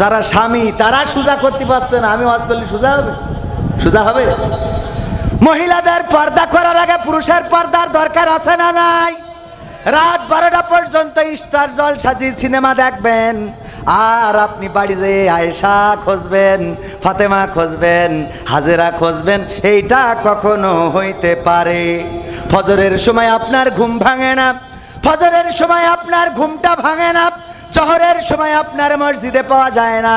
যারা স্বামী, তারা সোজা করতে পারছে না। আমি ওয়াজ করলে সোজা হবে? সোজা হবে? মহিলাদের পর্দা করার আগে পুরুষের পর্দার দরকার আছে না নাই? রাত বারোটা পর্যন্ত স্টার জল সাজি সিনেমা দেখবেন। আর আপনি বাড়ি যেয়ে আয়েশা খুঁজবেন, ফাতেমা খুঁজবেন, হাজেরা খুঁজবেন, এইটা কখনো হইতে পারে। ফজরের সময় আপনার ঘুম ভাঙে না। ফজরের সময় আপনার ঘুমটা ভাঙে না। জহরের সময় আপনার মসজিদে পাওয়া যায় না।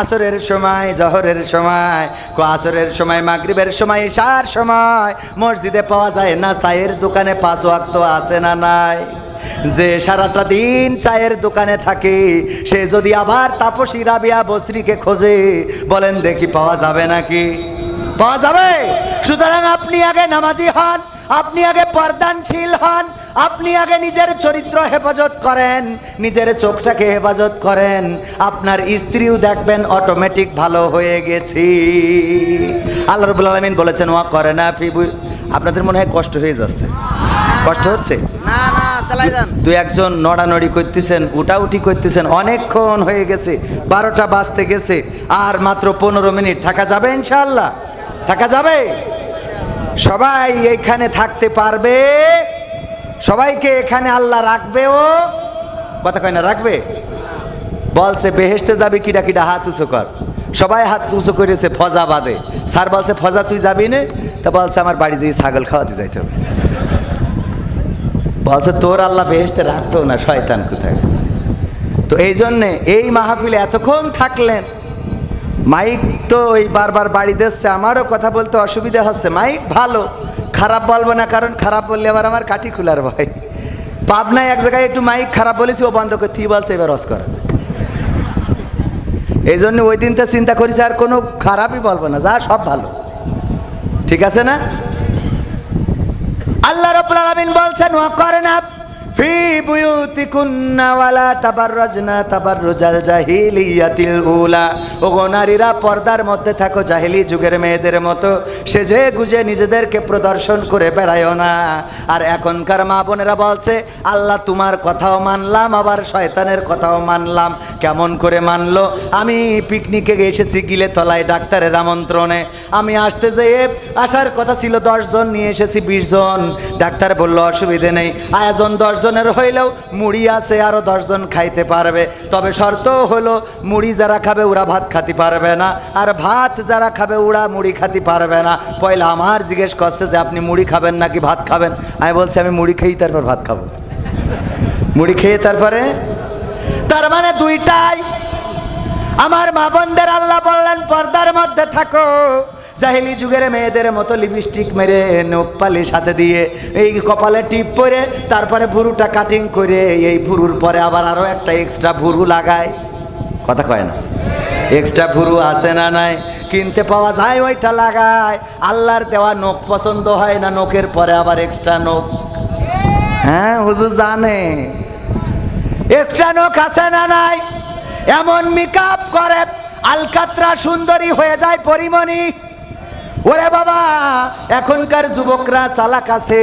আসরের সময়, জহরের সময় কো আসরের সময়, মাগরিবের সময় সার সময় মসজিদে পাওয়া যায় না। চায়ের দোকানে পাঁচ ওয়াক্ত আছে না নাই? যে সারাটা দিন চায়ের দোকানে থাকে, সে যদি আবার তাপসী রাবিয়া বসরিকে খোঁজে, বলেন দেখি পাওয়া যাবে নাকি? পাওয়া যাবে? সুতরাং আপনি আগে নামাজি হন, আপনি আগে পর্দানশীল হন আপনি আগে নিজের চরিত্র হেফাজত করেন নিজের চোখটাকে হেফাজত করেন। আপনার স্ত্রীও দেখবেন অটোমেটিক ভালো হয়ে গেছি। আল্লাহ রবুল আলমিন বলেছেন ওয়া করে না ফিবু আপনাদের মনে হয় কষ্ট হয়ে যাচ্ছে? কষ্ট হচ্ছে? না না চালাই যান। দুই একজন নড়ানড়ি করতেছেন উঠাউঠি করতেছেন অনেকক্ষণ হয়ে গেছে বারোটা বাজতে গেছে আর মাত্র পনেরো মিনিট। থাকা যাবে ইনশাল্লাহ থাকা যাবে? সবাই এইখানে থাকতে পারবে? সবাইকে এখানে আল্লাহ রাখবে ও। কথা কয় না, রাখবে? বলছে বেহেসতে যাবি কিটা কিটা হাত উঁচু কর। সবাই হাত উঁচু করেছে, ফজা বাদে স্যার বলছে, ফজা তুই যাবি না? তা বলছে, আমার বাড়ি যেয়ে ছাগল খাওয়াতে যাইতে হবে। বলছে, তোর আল্লাহ বেহেসতে রাখতো না, শয়তান কোথায়? তো এই জন্যে এই মাহফিলে এতক্ষণ থাকলেন। মাইক তো ওই বারবার বাড়ি দিচ্ছে, আমারও কথা বলতে অসুবিধা হচ্ছে। মাইক ভালো। খারাপ বলব না, কারণ খারাপ বললে আবার আমার কাটি খুলার ভয়। পাবনায় এক জায়গায় একটু মাইক খারাপ বলেছি, ও বন্ধ করে তুই বলছে, এবার রস করা। এই জন্য ওই দিনটা চিন্তা করেছি আর কোনো খারাপই বলব না, যা সব ভালো। ঠিক আছে না? আল্লাহ রবুল আলমিন বলছেন ও করেন ফি পর্দার মধ্যে থাকো, জাহিলি যুগের মেয়েদের মতো। সেজে গুজে নিজেদেরকে প্রদর্শন করে না। আর এখনকার মা বোনেরা বলছে, আল্লাহ তোমার কথাও মানলাম, আবার শয়তানের কথাও মানলাম। কেমন করে মানলো? আমি পিকনিকে এসেছি গিলে তলায় ডাক্তারের আমন্ত্রণে। আমি আসতে যেয়ে আসার কথা ছিল দশজন, নিয়ে এসেছি বিশ জন। ডাক্তার বলল, অসুবিধে নেই। আয়োজন দশজনের হইলেও মুড়ি আছে আরও দশজন খাইতে পারবে। তবে শর্ত হলো, মুড়ি যারা খাবে, ওরা ভাত খাতে পারবে না। আর ভাত যারা খাবে, ওরা মুড়ি খাতে পারবে না। পয়লা আমার জিজ্ঞেস করছে যে, আপনি মুড়ি খাবেন নাকি ভাত খাবেন? আমি বলছি, আমি মুড়ি খেয়েই তারপর ভাত খাব। মুড়ি খেয়ে তারপরে? তার মানে দুইটাই। আমার মা বোনদের আল্লাহ বললেন, পর্দার মধ্যে থাকো। জাহিলি যুগের মেয়েদের মতো লিপস্টিক মেরে নোপালি সাথে দিয়ে এই কপালে টিপ পরে তারপরে ভুরুটা কাটিং করে এই ভুরুর পরে আবার আরও একটা এক্সট্রা ভুরু লাগায়। কথা কয় না? এক্সট্রা ভুরু আছে না নাই? কিনতে পাওয়া যায় ওইটা লাগায়। আল্লাহর দেওয়া নখ পছন্দ হয় না, নখের পরে আবার এক্সট্রা নখ। হ্যাঁ হুজুর জানে। এক্সট্রা নখ আছে না নাই? এমন মেকআপ করে, আলকাত্রা সুন্দরী হয়ে যায় পরিমণি। ওরে বাবা, এখনকার যুবকরা চালাক আছে।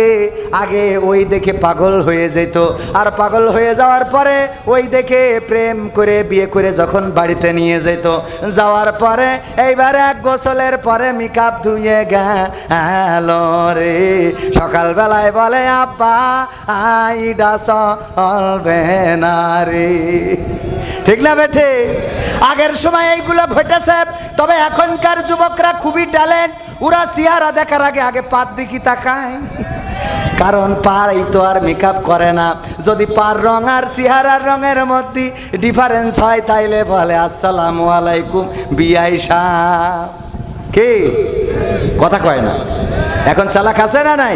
আগে ওই দেখে পাগল হয়ে যেত। আর পাগল হয়ে যাওয়ার পরে ওই দেখে প্রেম করে বিয়ে করে যখন বাড়িতে নিয়ে যেত। যাওয়ার পরে এইবার এক গোসলের পরে মেকআপ ধুয়ে গেল রে। সকালবেলায় বলে, আব্বা আইডা চলবে না, রে। ঠিক না বেঠে? আগের সময় এইগুলো ঘটেছে তবে এখনকার যুবকরা খুবই ট্যালেন্ট। ওরা চেহারা দেখার আগে আগে পাত দিকি তাকায়। কারণ পার এই তো আর মেকআপ করে না। যদি পার রং আর চেহারার রঙের মধ্যে ডিফারেন্স হয়, তাইলে বলে, আসসালামু আলাইকুম বিআই সাহ কে? কথা কয় না। এখন চালাক আছে না নাই?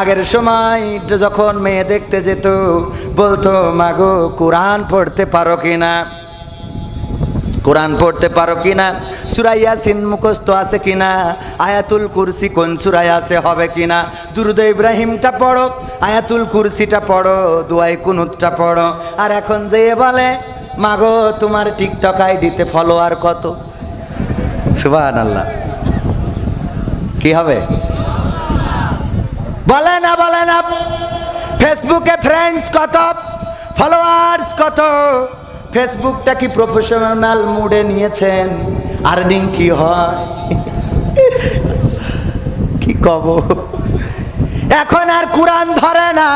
আগের সময় যখন মেয়ে দেখতে যেত, বলতো মাগো কোরআন পড়তে পারো কি না? কোরআন পড়তে পারো কিনা সুরাইয়া সিন মুখস্থ আছে কিনা আয়াতুল কুরসি কোন সুরায় আছে, হবে কিনা দুরুদ ইব্রাহিমটা পড়ো, আয়াতুল কুরসিটা পড়ো, দুয়াই কুনুতটা পড়ো। আর এখন যে বলে মাগো তোমার টিকটক আইডিতে ফলোয়ার কত? সুবাহান আল্লাহ কি হবে? বলে না বলে না। ফেসবুকে ফ্রেন্ডস কত? ফলোয়ার্স কত? ফেসবুকটা কি প্রফেশনাল মুডে নিয়েছেন? আর্নিং কি হয়? কি কব? এখন আর কোরআন ধরে না।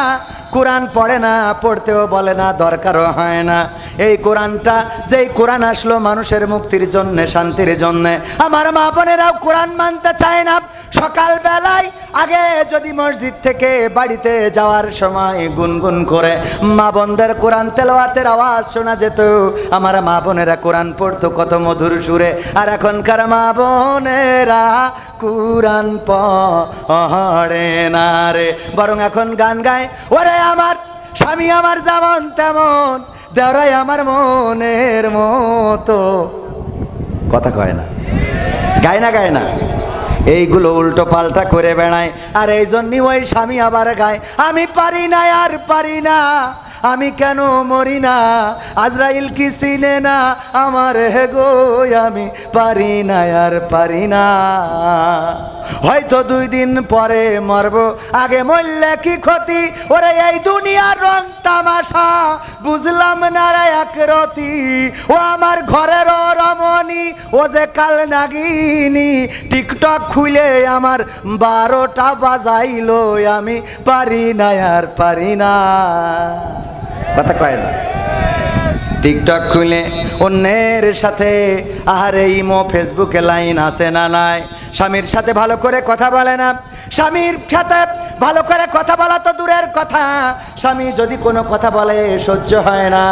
কোরআন পড়ে না, পড়তেও বলে না, দরকারও হয় না। এই কোরআনটা যেই কোরআন আসলো মানুষের মুক্তির জন্যে, শান্তির জন্যে। আমার মা বোনেরাও কোরআন মানতে চায় না। সকাল বেলায় আগে যদি মসজিদ থেকে বাড়িতে যাওয়ার সময় গুনগুন করে মা বোনদের কোরআন তেলাওয়াতের আওয়াজ শোনা যেত, আমার মা বোনেরা কোরআন পড়তো কত মধুর সুরে, আর এখনকার মা বোনেরা কোরআন পড়ে না রে। বরং এখন গান গায়, ওরে আমার স্বামী আমার যেমন তেমন, দেওরাই আমার মনের মতো। কথা কয় না। গায় না গায় না। এইগুলো উল্টো পাল্টা করে বেড়ায়। আর এই জন্যই ওই স্বামী আবার গায়, আমি পারি না, আর পারি না, আমি কেন মরি না? আজরাইল কি চিনে না আমার? হে গো, আমি পারি না, আর পারি না। হয়তো দুই দিন পরে মরবো, আগে মরলে কি ক্ষতি? ওরে এই দুনিয়ার রং তামাশা, বুঝলাম না এক রতি। ও আমার ঘরের রমণী ও যে কাল নাগিনি, টিকটক খুলে আমার বারোটা বাজাইলো, আমি পারি না, আর পারি না। কথা কয় না। টিকটক খুলে অন্যের সাথে, আহারে ইমো, ফেসবুকে লাইন আছে না নাই? স্বামীর সাথে ভালো করে কথা বলে না। স্বামীর সাথে ভালো করে কথা বলা তো দূরের কথা। স্বামী যদি কোনো কথা বলে, সহ্য হয় না।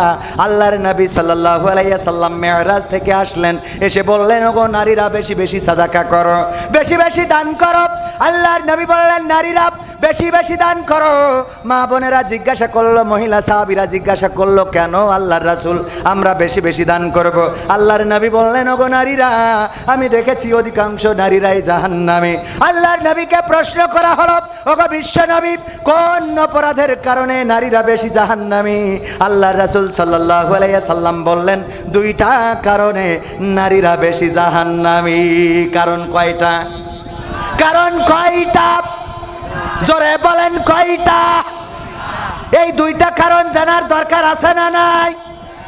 আল্লাহর নবী সাল্লাল্লাহু আলাইহি সাল্লাম মেয়রাজ থেকে আসলেন। এসে বললেন, ওগো, নারীরা বেশি বেশি সাদাকা করো, বেশি বেশি দান করো। আল্লাহর নবী বললেন, নারীরা বেশি বেশি দান করো। মা বোনেরা জিজ্ঞাসা করল, মহিলা সাহাবিরা জিজ্ঞাসা করল, কেন আল্লাহর রাসূল আমরা বেশি বেশি দান করব? আল্লাহর নবী বললেন, ওগো, নারীরা, আমি দেখেছি অধিকাংশ নারীরাই জাহান্নামে। আল্লাহর নবীকে প্রশ্ন করা হলো, ওগো বিশ্ব নবী কোন অপরাধের কারণে নারীরা বেশি জাহান্নামী? আল্লাহর রাসূল আলাইহি সাল্লাম বললেন, দুইটা কারণে নারীরা বেশি জাহান্নামী। কারণ কয়টা? কারণ কয়টা? জোরে বলেন কয়টা? এই দুইটা কারণ জানার দরকার আছে না নাই?